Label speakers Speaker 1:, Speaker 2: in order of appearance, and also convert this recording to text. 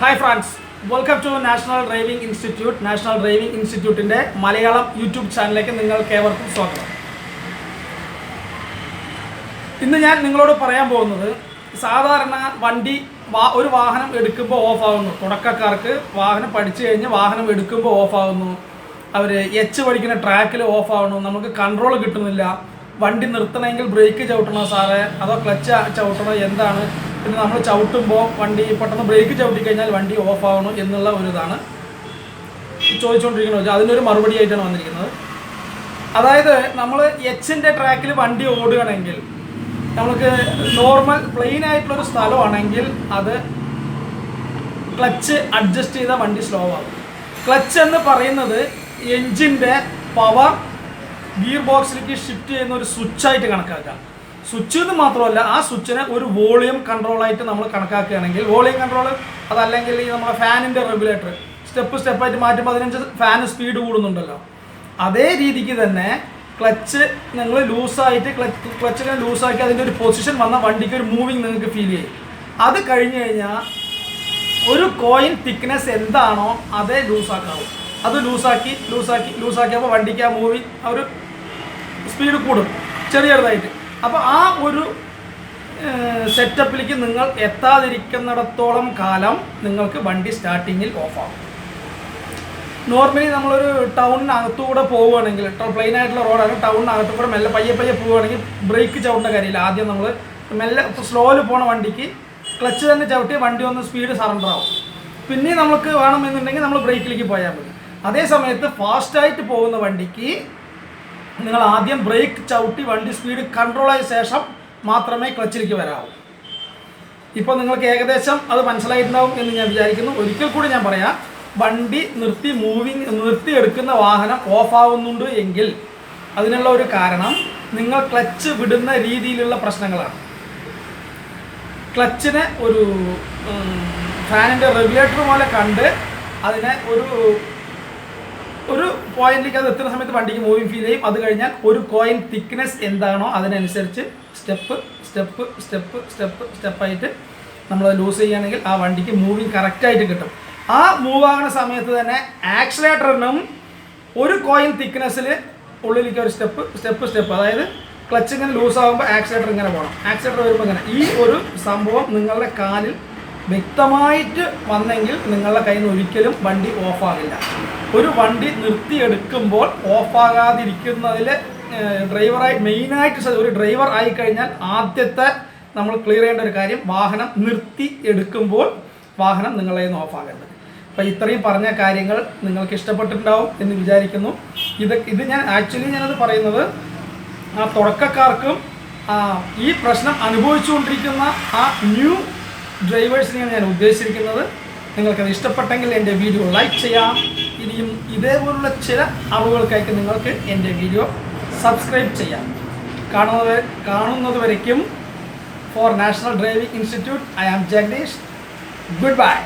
Speaker 1: Hi friends welcome to national driving institute national driving ഇൻസ്റ്റിറ്റ്യൂട്ടിന്റെ Malayalam YouTube ചാനലിലേക്ക് നിങ്ങൾക്ക് ഏവർക്കും സ്വാഗതം. ഇന്ന് ഞാൻ നിങ്ങളോട് പറയാൻ പോകുന്നത് സാധാരണ വണ്ടി ഒരു വാഹനം എടുക്കുമ്പോൾ ഓഫ് ആവുന്നു. തുടക്കക്കാർക്ക് വാഹനം പഠിച്ചു കഴിഞ്ഞ് വാഹനം എടുക്കുമ്പോൾ ഓഫ് ആവുന്നു. അവർ എച്ച് പഠിക്കുന്ന ട്രാക്കിൽ ഓഫ് നമുക്ക് കൺട്രോൾ കിട്ടുന്നില്ല. വണ്ടി നിർത്തണമെങ്കിൽ ബ്രേക്ക് ചവിട്ടണോ സാറേ? അതോ ക്ലച്ച് ചവിട്ടണോ? എന്താണ്? പിന്നെ നമ്മൾ ചവിട്ടുമ്പോൾ വണ്ടി പെട്ടെന്ന് ബ്രേക്ക് ചവിട്ടി കഴിഞ്ഞാൽ വണ്ടി ഓഫ് ആവണോ എന്നുള്ള ഒരു ഇതാണ് ചോദിച്ചുകൊണ്ടിരിക്കുന്നത് അതിനൊരു മറുപടി ആയിട്ടാണ് വന്നിരിക്കുന്നത്. അതായത് നമ്മൾ എച്ചിന്റെ ട്രാക്കിൽ വണ്ടി ഓടുകയാണെങ്കിൽ നമുക്ക് നോർമൽ പ്ലെയിൻ ആയിട്ടുള്ളൊരു സ്ഥലമാണെങ്കിൽ അത് ക്ലച്ച് അഡ്ജസ്റ്റ് ചെയ്ത വണ്ടി സ്ലോ ആകും ക്ലച്ച് എന്ന് പറയുന്നത് എൻജിന്റെ പവർ ഗിയർ ബോക്സിലേക്ക് ഷിഫ്റ്റ് ചെയ്യുന്ന ഒരു സ്വിച്ചായിട്ട് കണക്കാക്കാം. സ്വിച്ച് എന്ന് മാത്രമല്ല ആ സ്വിച്ചിനെ ഒരു വോളിയം കൺട്രോൾ ആയിട്ട് നമ്മൾ കണക്കാക്കുകയാണെങ്കിൽ വോളിയം കൺട്രോൾ അതല്ലെങ്കിൽ ഈ നമ്മുടെ ഫാനിന്റെ റെഗുലേറ്റർ സ്റ്റെപ്പ് സ്റ്റെപ്പായിട്ട് മാറ്റുമ്പോൾ അതിനനുസരിച്ച് ഫാൻ സ്പീഡ് കൂടുന്നുണ്ടല്ലോ. അതേ രീതിക്ക് തന്നെ ക്ലച്ച് നിങ്ങൾ ലൂസായിട്ട് ക്ലച്ച് ക്ലച്ചിനെ ലൂസാക്കി അതിന്റെ ഒരു പൊസിഷൻ വന്ന വണ്ടിക്ക് ഒരു മൂവിങ് നിങ്ങൾക്ക് ഫീൽ ചെയ്യും. അത് കഴിഞ്ഞ് കഴിഞ്ഞാൽ ഒരു കോയിൻ തിക്നെസ് എന്താണോ അതേ ലൂസാക്കാവും. അത് ലൂസാക്കി ലൂസാക്കി ലൂസാക്കിയപ്പോൾ വണ്ടിക്ക് ആ മൂവിങ് ഒരു സ്പീഡ് കൂടും ചെറിയ ചെറുതായിട്ട് അപ്പോൾ ആ ഒരു സെറ്റപ്പിലേക്ക് നിങ്ങൾ എത്താതിരിക്കുന്നിടത്തോളം കാലം നിങ്ങൾക്ക് വണ്ടി സ്റ്റാർട്ടിങ്ങിൽ ഓഫാകും നോർമലി നമ്മളൊരു ടൗണിനകത്തുകൂടെ പോവുകയാണെങ്കിൽ പ്ലെയിൻ ആയിട്ടുള്ള റോഡാണ് ടൗണിനകത്തു കൂടെ മെല്ലെ പയ്യെ പയ്യെ പോവുകയാണെങ്കിൽ ബ്രേക്ക് ചവിട്ടേണ്ട കാര്യമില്ല. ആദ്യം നമ്മൾ മെല്ലെ സ്ലോയിൽ പോണ വണ്ടിക്ക് ക്ലച്ച് തന്നെ ചവിട്ടി വണ്ടി ഒന്ന് സ്പീഡ് സറണ്ടർ ആവും. പിന്നെ നമുക്ക് വേണമെന്നുണ്ടെങ്കിൽ നമ്മൾ ബ്രേക്കിലേക്ക് പോയാൽ മതി. അതേ സമയത്ത് ഫാസ്റ്റായിട്ട് പോകുന്ന വണ്ടിക്ക് നിങ്ങൾ ആദ്യം ബ്രേക്ക് ചവിട്ടി വണ്ടി സ്പീഡ് കൺട്രോൾ ആയ ശേഷം മാത്രമേ ക്ലച്ചിലേക്ക് വരാവൂ. ഇപ്പോൾ നിങ്ങൾക്ക് ഏകദേശം അത് മനസ്സിലായിട്ടുണ്ടാവും എന്ന് ഞാൻ വിചാരിക്കുന്നു. ഒരിക്കൽ കൂടി ഞാൻ പറയാം വണ്ടി നിർത്തി മൂവിങ് നിർത്തി എടുക്കുന്ന വാഹനം ഓഫ് ആവുന്നുണ്ട് എങ്കിൽ അതിനുള്ള ഒരു കാരണം നിങ്ങൾ ക്ലച്ച് വിടുന്ന രീതിയിലുള്ള പ്രശ്നങ്ങളാണ്. ക്ലച്ചിനെ ഒരു ഫാനിന്റെ റെഗുലേറ്റർ പോലെ കണ്ട് അതിനെ ഒരു പോയിന്റിലേക്ക് അത് എത്തുന്ന സമയത്ത് വണ്ടിക്ക് മൂവിങ് ഫീൽ ചെയ്യും. അത് കഴിഞ്ഞാൽ ഒരു കോയിൻ തിക്നെസ് എന്താണോ അതിനനുസരിച്ച് സ്റ്റെപ്പ് സ്റ്റെപ്പ് സ്റ്റെപ്പ് സ്റ്റെപ്പ് സ്റ്റെപ്പായിട്ട് നമ്മൾ ലൂസ് ചെയ്യുകയാണെങ്കിൽ ആ വണ്ടിക്ക് മൂവിങ് കറക്റ്റായിട്ട് കിട്ടും. ആ മൂവ് ആകുന്ന സമയത്ത് തന്നെ ആക്സിലേറ്ററിനും ഒരു കോയിൻ തിക്നെസ്സിൽ ഉള്ളിലേക്ക് ഒരു സ്റ്റെപ്പ് സ്റ്റെപ്പ് സ്റ്റെപ്പ് അതായത് ക്ലച്ച് ഇങ്ങനെ ലൂസ് ആകുമ്പോൾ ആക്സിലേറ്റർ ഇങ്ങനെ പോകണം ആക്സിലേറ്റർ വരുമ്പോൾ ഇങ്ങനെ. ഈ ഒരു സംഭവം നിങ്ങളുടെ കാലിൽ വ്യക്തമായിട്ട് വന്നെങ്കിൽ നിങ്ങളുടെ കയ്യിൽ നിന്ന് ഒരിക്കലും വണ്ടി ഓഫാകില്ല ഒരു വണ്ടി നിർത്തി നിർത്തിയെടുക്കുമ്പോൾ ഓഫാകാതിരിക്കുന്നതിൽ ഡ്രൈവറായി മെയിനായിട്ട് ഒരു ഡ്രൈവർ ആയി കഴിഞ്ഞാൽ ആദ്യത്തെ നമ്മൾ ക്ലിയർ ചെയ്യേണ്ട ഒരു കാര്യം വാഹനം നിർത്തി എടുക്കുമ്പോൾ വാഹനം നിങ്ങളെ ഓഫാകരുത്. അപ്പോൾ ഇത്രയും പറഞ്ഞ കാര്യങ്ങൾ നിങ്ങൾക്ക് ഇഷ്ടപ്പെട്ടിട്ടുണ്ടാവും എന്ന് വിചാരിക്കുന്നു. ഇത് ഇത് ഞാൻ ആക്ച്വലി ഞാനത് പറയുന്നത് ആ തുടക്കക്കാർക്കും ഈ പ്രശ്നം അനുഭവിച്ചുകൊണ്ടിരിക്കുന്ന ആ ന്യൂ ഡ്രൈവേഴ്സിനെയാണ് ഞാൻ ഉദ്ദേശിച്ചിരിക്കുന്നത്. നിങ്ങൾക്കത് ഇഷ്ടപ്പെട്ടെങ്കിൽ എന്റെ വീഡിയോ ലൈക്ക് ചെയ്യാം. ഇനിയും ഇതേപോലുള്ള ചില അറിവുകൾക്കായിട്ട് നിങ്ങൾക്ക് എന്റെ വീഡിയോ സബ്സ്ക്രൈബ് ചെയ്യാം. കാണുന്നത് കാണുന്നത് വരയ്ക്കും. For national driving institute I am Jagadish good bye